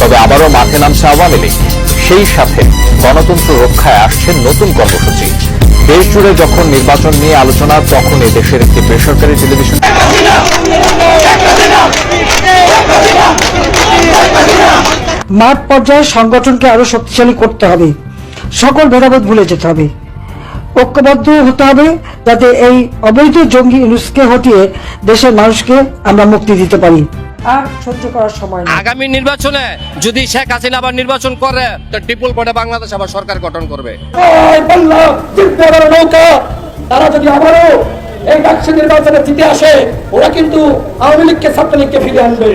তবে আবারও মাঠে নামছে আওয়ামী লীগ। সেই সাথে গণতন্ত্র রক্ষায় আসছে নতুন কর্মসূচি। দেশ জুড়ে যখন নির্বাচন নিয়ে আলোচনা, তখন দেশের একটি বেসরকারি টেলিভিশন মাঠ পর্যায়ে সংগঠনকে আরও শক্তিশালী করতে হবে। সকল ভেদাভেদ ভুলে যেতে হবে। ঐক্যবদ্ধ হতে হবে যাতে এই অবৈধ জঙ্গি ইউনুসকে হটিয়ে দেশের মানুষকে আমরা মুক্তি দিতে পারি। আর সহ্য করার সময় নেই। আগামী নির্বাচনে যদি শেখ হাসিনা আবার নির্বাচন করে তো ট্রিপল পটে বাংলাদেশ আবার সরকার গঠন করবে। তারা যদি আবারও এই ডাকসু নির্বাচনে জিতে আসে ওরা কিন্তু আওয়ামী লীগকে ছাত্রলীগকে ফিরে আনবে।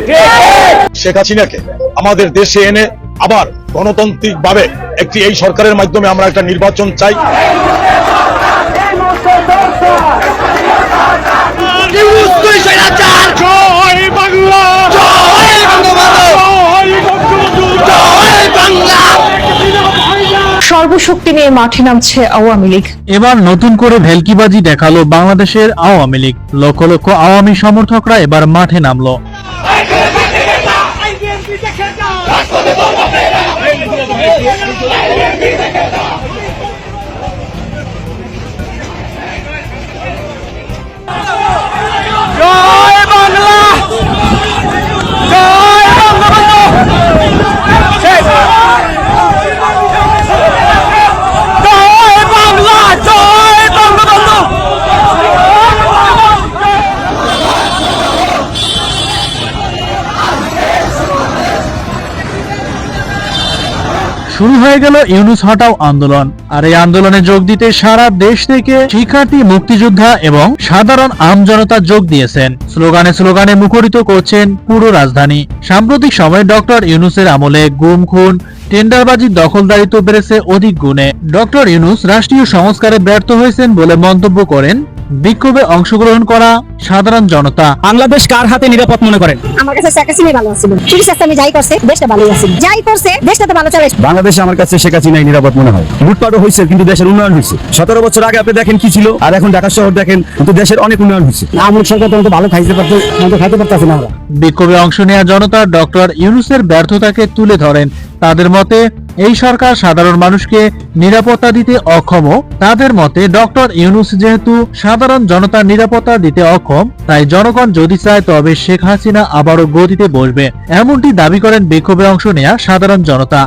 শেখ হাসিনাকে আমাদের দেশে এনে আবার গণতান্ত্রিক ভাবে একটি এই সরকারের মাধ্যমে আমরা একটা নির্বাচন চাই। সর্বশক্তি নিয়ে মাঠে নামছে আওয়ামী লীগ। এবার নতুন করে ভেলকিবাজি দেখাল বাংলাদেশের আওয়ামী লীগ। লক্ষ লক্ষ আওয়ামী সমর্থকরা এবার মাঠে নামলো। শুরু হয়ে গেল ইউনুস হটাও আন্দোলন। আর এই আন্দোলনে যোগ দিতে সারা দেশ থেকে শিক্ষার্থী, মুক্তিযোদ্ধা এবং সাধারণ আমজনতা যোগ দিয়েছেন। স্লোগানে স্লোগানে মুখরিত করছেন পুরো রাজধানী। সাম্প্রতিক সময়ে ডক্টর ইউনুসের আমলে গুম, খুন, টেন্ডারবাজির দখলদারিত্ব বেড়েছে অধিক গুণে। ডক্টর ইউনুস রাষ্ট্রীয় সংস্কারে ব্যর্থ হয়েছেন বলে মন্তব্য করেন বিক্ষোভে অংশগ্রহণ করা সাধারণ জনতা। বাংলাদেশ কার হাতে নিরাপদ মনে করেন? আমার কাছে শেখ হাসিনাই ভালো আছিল ঠিক আছে আমি যাই করছে দেশটা ভালোই আছে। যাই করছে দেশটা তো ভালো চালাইছে বাংলাদেশে আমার কাছে শেখ হাসিনাই নিরাপদ মনে হয়। লুটপাটও হয়েছে কিন্তু দেশের উন্নয়ন হয়েছে। সতেরো বছর আগে আপনি দেখেন কি ছিল? আর এখন ঢাকা শহর দেখেন কিন্তু দেশের অনেক উন্নয়ন হয়েছে। আমল সরকার তো ভালো খাইতে পারতো খাইতে পারতেছে না আমরা বিক্ষোভে অংশ নেওয়া জনতা ডক্টর ইউনুসের ব্যর্থতাকে তুলে ধরেন তাদের মতে, এই সরকার সাধারণ মানুষকে নিরাপত্তা দিতে অক্ষম। তাদের মতে, ডক্টর ইউনুস যেহেতু সাধারণ জনতার নিরাপত্তা দিতে অক্ষম, তাই জনগণ যদি চায় তবে শেখ হাসিনা আবারও গদিতে বসবে। এমনটি দাবি করেন বিক্ষোভে অংশ নেওয়া সাধারণ জনতা।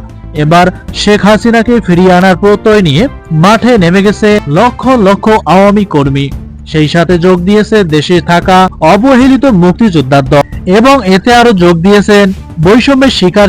এবার শেখ হাসিনাকে ফিরিয়ে আনার প্রত্যয় নিয়ে মাঠে নেমে গেছে লক্ষ লক্ষ আওয়ামী কর্মী। সেই সাথে যোগ দিয়েছে দেশে থাকা অবহেলিত মুক্তিযোদ্ধার দল। এবং এতে আরও যোগ দিয়েছেন বৈষম্যের শিকার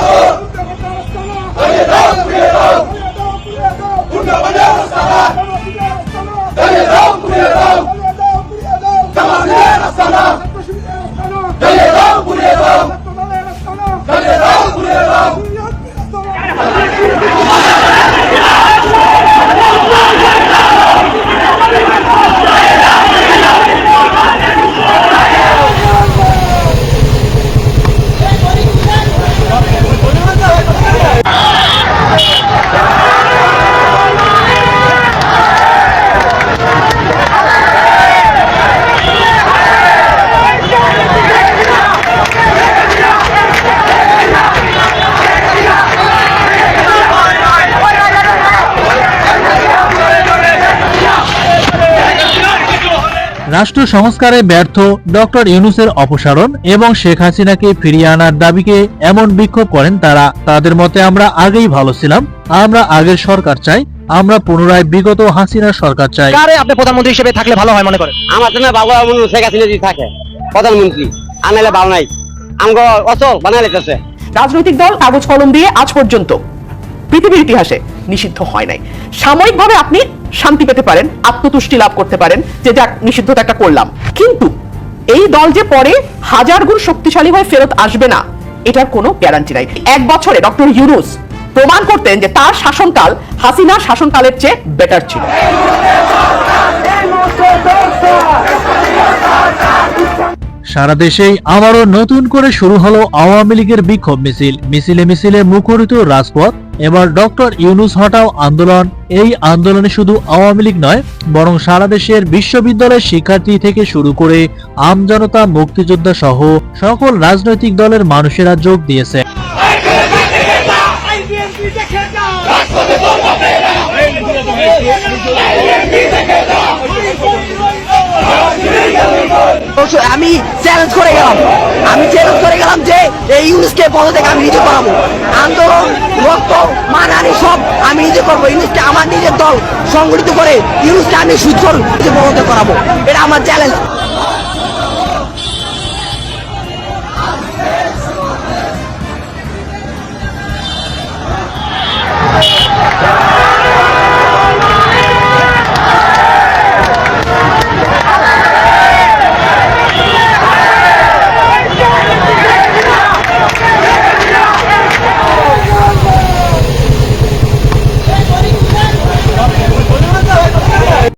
রাষ্ট্র সংস্কারে ব্যর্থ ডক্টর ইউনুসের অপসারণ এবং শেখ হাসিনাকে ফিরিয়ে আনার দাবিকে এমন বিক্ষোভ করেন তারা। তাদের মতে আমরা আগেই ভালো ছিলাম আমরা আগের সরকার চাই আমরা পুনরায় বিগত হাসিনার সরকার চাই। কারে আপনি প্রধানমন্ত্রী হিসেবে থাকলে ভালো হয় মনে করেন? আমার জন্য বাবা মনে শেখ হাসিনা যদি থাকে প্রধানমন্ত্রী আনাইলে ভালো নাই। আমগো অচল বানাই লেগেছে রাজনৈতিক দল কাগজ কলম দিয়ে আজ পর্যন্ত পৃথিবীর ইতিহাসে নিষিদ্ধ হয় নাই। সাময়িকভাবে আপনি শান্তি পেতে পারেন, আত্মতুষ্টি লাভ করতে পারেন, যে যাক নিষিদ্ধতা একটা করলাম। কিন্তু এই দল যে পরে হাজার গুণ শক্তিশালী হয়ে ফেরত আসবে না, এটার কোনো গ্যারান্টি নাই। এক বছরে ডক্টর ইউনুস প্রমাণ করতেন যে তার শাসনকাল হাসিনার শাসনকালের চেয়ে বেটার ছিল। সারা দেশেই আবারও নতুন করে শুরু হলো আওয়ামী লীগের বিক্ষোভ মিছিল। মিছিলে মিছিলে মুখরিত রাজপথ এবার ডক্টর ইউনুস হটাও আন্দোলন। এই আন্দোলনে শুধু আওয়ামী লীগ নয়, বরং সারা দেশের বিশ্ববিদ্যালয়ের শিক্ষার্থী থেকে শুরু করে আমজনতা মুক্তিযোদ্ধা সহ সকল রাজনৈতিক দলের মানুষেরা যোগ দিয়েছে। আমি চ্যালেঞ্জ করে গেলাম। আমি চ্যালেঞ্জ করে গেলাম যে এই ইউনিসকে পদ থেকে আমি নিজে করাবো। আন্দোলন, রক্ত, মানহানি সব আমি নিজে করব। ইউনিসকে আমার নিজের দল সংগঠিত করে ইউনিসকে আমি সুস্থ নিজে পদ করাবো। এটা আমার চ্যালেঞ্জ